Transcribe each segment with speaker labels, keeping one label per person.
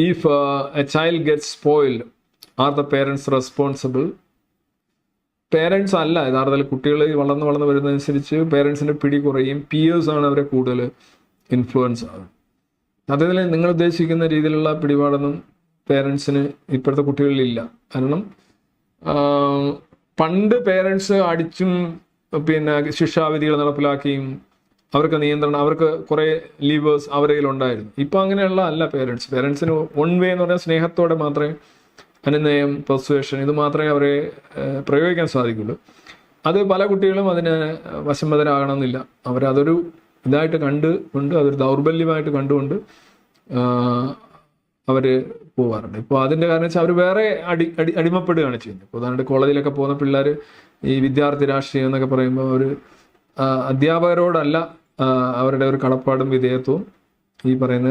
Speaker 1: If uh, a child gets spoiled, are the parents responsible? Parents അല്ല യഥാർത്ഥത്തിൽ കുട്ടികൾ വളർന്ന് വളർന്ന് വരുന്നതനുസരിച്ച് പേരൻസിന്റെ പിടി കുറയും പിയേഴ്സ് ആണ് അവരെ കൂടുതൽ ഇൻഫ്ലുവൻസ് ആകും സത്യത്തിൽ നിങ്ങൾ ഉദ്ദേശിക്കുന്ന രീതിയിലുള്ള പിടിപാടൊന്നും പേരൻസിന് ഇപ്പോഴത്തെ കുട്ടികളിലില്ല കാരണം പണ്ട് പേരൻസ് അടിച്ചും പിന്നെ ശിക്ഷാവിധികൾ നടപ്പിലാക്കിയും അവർക്ക് നിയന്ത്രണം അവർക്ക് കുറേ ലീവേഴ്സ് അവരുടെ കയ്യിലുണ്ടായിരുന്നു. ഇപ്പം അങ്ങനെയുള്ള അല്ല പേരൻസ് പേരൻസിന് വൺ വേ എന്ന് പറഞ്ഞാൽ സ്നേഹത്തോടെ മാത്രമേ അനുനയം പെർസുവേഷൻ ഇത് മാത്രമേ അവരെ പ്രയോഗിക്കാൻ സാധിക്കുള്ളൂ. അത് പല കുട്ടികളും അതിന് വശംവദരാകണമെന്നില്ല അവരതൊരു ഇതായിട്ട് കണ്ട് കൊണ്ട് അതൊരു ദൗർബല്യമായിട്ട് കണ്ടുകൊണ്ട് അവർ പോവാറുണ്ട്. ഇപ്പോൾ അതിന്റെ കാരണം വെച്ചാൽ അവർ വേറെ അടി അടി അടിമപ്പെടുകയാണ് ചെയ്യുന്നത്. ഇപ്പോൾ ഉദാഹരണം കോളേജിലൊക്കെ പോകുന്ന പിള്ളേർ ഈ വിദ്യാർത്ഥി രാഷ്ട്രീയം എന്നൊക്കെ പറയുമ്പോൾ അവർ അധ്യാപകരോടല്ല അവരുടെ ഒരു കടപ്പാടും വിധേയത്വവും ഈ പറയുന്ന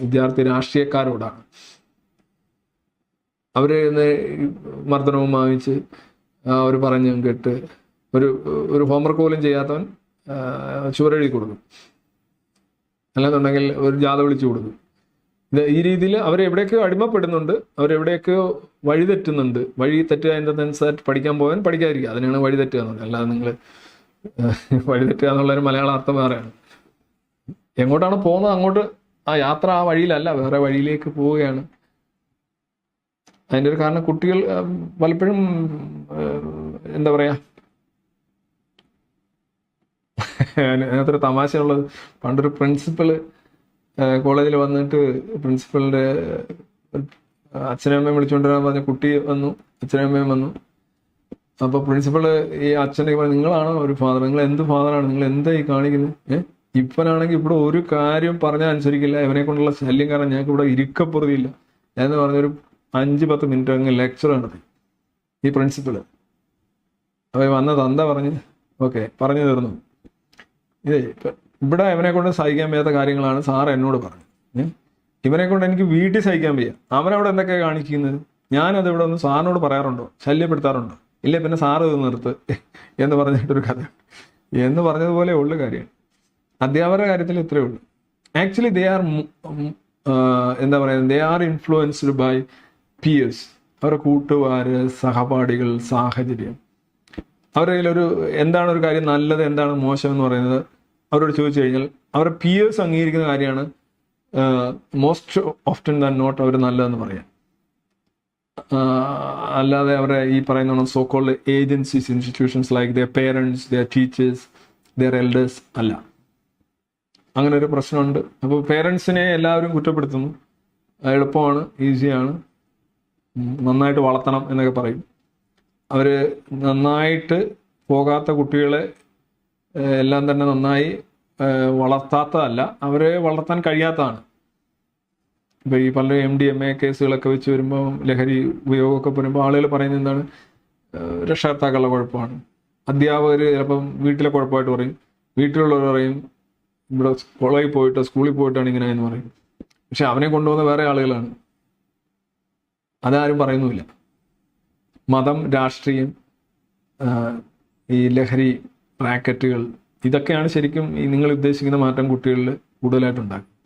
Speaker 1: വിദ്യാർത്ഥി രാഷ്ട്രീയക്കാരോടാണ്. അവർ മർദ്ദനവും വാങ്ങിച്ച് അവർ പറഞ്ഞു കേട്ട് ഒരു ഒരു ഹോംവർക്ക് പോലും ചെയ്യാത്തവൻ ചുവരെഴുതി കൊടുക്കും. അല്ലാന്നുണ്ടെങ്കിൽ ഒരു ജാഥ വിളിച്ചു കൊടുക്കും. ഇത് ഈ രീതിയിൽ അവരെവിടെയൊക്കെയോ അടിമപ്പെടുന്നുണ്ട് അവരെവിടെയൊക്കെയോ വഴിതെറ്റുന്നുണ്ട്. വഴി തെറ്റുക എന്നതനുസരിച്ച് പഠിക്കാൻ പോകാൻ പഠിക്കാതിരിക്കുക. അതിനാണ് വഴി തെറ്റുക എന്നുള്ളത് അല്ലാതെ നിങ്ങൾ വഴി തെറ്റുക എന്നുള്ളൊരു മലയാള അർത്ഥം വേറെയാണ്. എങ്ങോട്ടാണ് പോകുന്നത് അങ്ങോട്ട്? ആ യാത്ര ആ വഴിയിലല്ല വേറെ വഴിയിലേക്ക് പോവുകയാണ്. അതിന്റെ ഒരു കാരണം കുട്ടികൾ പലപ്പോഴും എന്താ പറയാ? അതിനകത്തൊരു തമാശയുള്ളത് പണ്ടൊരു പ്രിൻസിപ്പൾ കോളേജിൽ വന്നിട്ട് പ്രിൻസിപ്പളിന്റെ അച്ഛനമ്മയും വിളിച്ചുകൊണ്ടുവരാൻ പറഞ്ഞ കുട്ടി വന്നു അച്ഛനമ്മയും വന്നു. അപ്പൊ പ്രിൻസിപ്പൾ ഈ അച്ഛനെ പറഞ്ഞു നിങ്ങളാണോ ഒരു ഫാദർ നിങ്ങൾ എന്ത് ഫാദറാണ് നിങ്ങൾ എന്താ ഈ കാണിക്കുന്നത്? ഏഹ് ഇപ്പനാണെങ്കിൽ ഇവിടെ ഒരു കാര്യം പറഞ്ഞാൽ അനുസരിക്കില്ല. ഇവനെ കൊണ്ടുള്ള ശല്യം കാരണം ഞങ്ങൾക്ക് ഇവിടെ ഇരിക്കപ്പുറതിയില്ല എന്ന് പറഞ്ഞൊരു അഞ്ച് പത്ത് മിനിറ്റ് അങ്ങ് ലെക്ചർ നടത്തി ഈ പ്രിൻസിപ്പൾ അപ്പൊ വന്നത് വന്ന തന്ത പറഞ്ഞ് ഓക്കെ പറഞ്ഞു തീർന്നു. ഇതേ ഇപ്പൊ ഇവിടെ ഇവനെ കൊണ്ട് സഹിക്കാൻ വയ്യാത്ത കാര്യങ്ങളാണ് സാർ എന്നോട് പറഞ്ഞു? ഇവനെ കൊണ്ട് എനിക്ക് വീട്ടിൽ സഹിക്കാൻ വയ്യ. അവനവിടെ എന്തൊക്കെയാണ് കാണിക്കുന്നത്? ഞാനത് ഇവിടെ ഒന്ന് സാറിനോട് പറയാറുണ്ടോ? ശല്യപ്പെടുത്താറുണ്ടോ? ഇല്ല പിന്നെ സാറ് ഇത് നിർത്ത് എന്ന് പറഞ്ഞിട്ടൊരു കഥ. എന്ന് പറഞ്ഞതുപോലെ ഉള്ള കാര്യമാണ് അധ്യാപകരുടെ കാര്യത്തിൽ ഇത്രയേ ഉള്ളൂ. ആക്ച്വലി ദേ ആർ എന്താ പറയുക they are influenced by peers അവരുടെ കൂട്ടുകാർ സഹപാഠികൾ സാഹചര്യം. അവരുടെ കയ്യിലൊരു എന്താണ് ഒരു കാര്യം നല്ലത് എന്താണ് മോശം എന്ന് പറയുന്നത്? അവരോട് ചോദിച്ചു കഴിഞ്ഞാൽ അവരുടെ പിയേഴ്സ് അംഗീകരിക്കുന്ന കാര്യമാണ് മോസ്റ്റ് ഓഫ്റ്റൻ ദാൻ നോട്ട് അവർ നല്ലതെന്ന് പറയാം അല്ലാതെ അവരെ ഈ പറയുന്ന so called agencies institutions like their parents their teachers their elders അല്ല. അങ്ങനെ ഒരു പ്രശ്നമുണ്ട്. അപ്പോൾ പേരൻസിനെ എല്ലാവരും കുറ്റപ്പെടുത്തുന്നു. എളുപ്പമാണ് ഈസിയാണ് നന്നായിട്ട് വളർത്തണം എന്നൊക്കെ പറയും. അവർ നന്നായിട്ട് പോകാത്ത കുട്ടികളെ എല്ലാം തന്നെ നന്നായി വളർത്താത്തതല്ല. അവരെ വളർത്താൻ കഴിയാത്തതാണ്. ഇപ്പോൾ ഈ പല എം ഡി എം എ കേസുകളൊക്കെ വെച്ച് വരുമ്പോൾ ലഹരി ഉപയോഗമൊക്കെ വരുമ്പോൾ ആളുകൾ പറയുന്നത് എന്താണ്? രക്ഷകർത്താക്കളുടെ കുഴപ്പമാണ്. അധ്യാപകർ ചിലപ്പം വീട്ടിലെ കുഴപ്പമായിട്ട് പറയും. വീട്ടിലുള്ളവർ പറയും ഇവിടെ കോളേജിൽ പോയിട്ട് സ്കൂളിൽ പോയിട്ടാണ് ഇങ്ങനെ എന്ന് പറയും. പക്ഷെ അവനെ കൊണ്ടുപോകുന്ന വേറെ ആളുകളാണ്. അതാരും പറയുന്നുമില്ല. മതം രാഷ്ട്രീയം ഈ ലഹരി റാക്കറ്റുകൾ ഇതൊക്കെയാണ് ശരിക്കും ഈ നിങ്ങൾ ഉദ്ദേശിക്കുന്ന മാറ്റം കുട്ടികളിൽ കൂടുതലായിട്ടുണ്ടാക്കുക